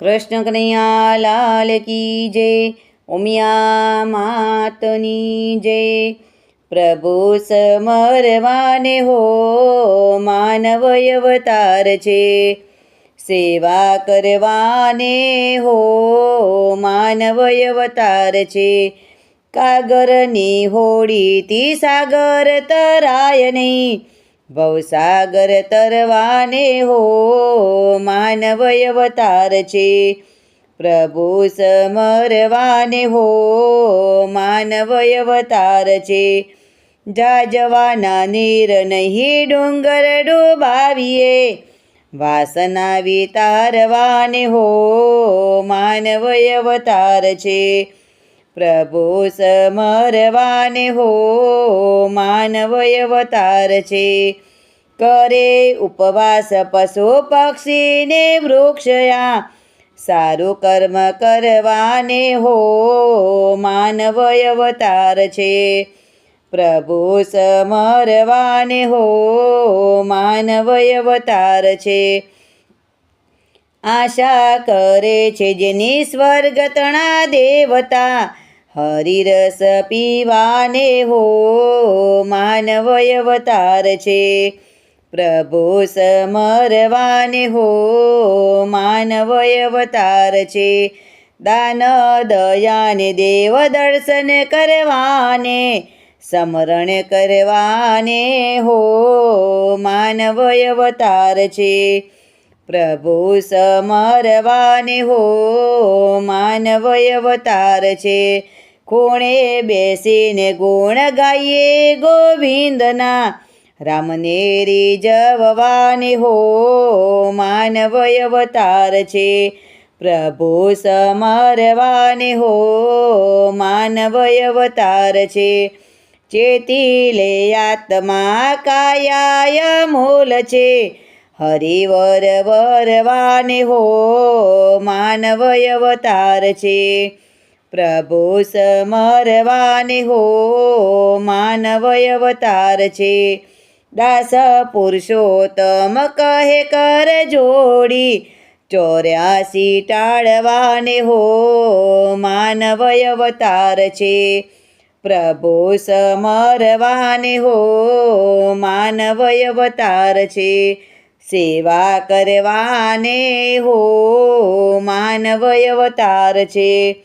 કૃષ્ણ કનૈયા લાલ કી જય, ઉમિયા માતની જય. પ્રભુ સમરવાને હો માનવ અવતાર છે. સેવા કરવાને હો માનવ અવતાર છે. કાગરની હોડીથી સાગર તરાય નહીં. ભવસાગર તરવાને હો માનવ અવતાર છે. પ્રભુ સમરવાને હો માનવ અવતાર છે. જાજવાના નીર નહીં ડુંગર ડૂબાવીએ. વાસના વિતારવાને હો માનવ અવતાર છે. પ્રભુ સમરવાને હો, માનવ અવતાર છે. કરે ઉપવાસ પશુ પક્ષીને વૃક્ષયા, સારું કર્મ કરવાને હો, માનવ અવતાર છે. પ્રભુ સમરવાને હો, માનવ અવતાર છે. આશા કરે છે જેની સ્વર્ગતણા દેવતા હરિરસ પીવાને હો માનવય અવતાર છે. પ્રભુ સમરવાને હો માનવય અવતાર છે. દાન દયાને દેવ દર્શન કરવાને, સમરણ કરવાને હો માનવય અવતાર છે. પ્રભુ સમરવાને હો માનવય અવતાર છે. ખૂણે બેસીને ગુણ ગાઈએ? ગોવિંદના રામને જવવાની હો, માનવ અવતાર છે. પ્રભુ સમરવાને હો, માનવ અવતાર છે. ચેતી લે આત્મા કાયા મૂલ છે. હરિવર વરવાને હો, માનવ અવતાર છે. પ્રભુ સમરવાને હો માનવય અવતાર છે. દાસ પુરુષોત્તમ કહે કર જોડી, ચોર્યાસી ટાળવાને હો માનવય અવતાર છે. પ્રભુ સમરવાને હો માનવય અવતાર છે. સેવા કરવાને હો માનવય અવતાર છે.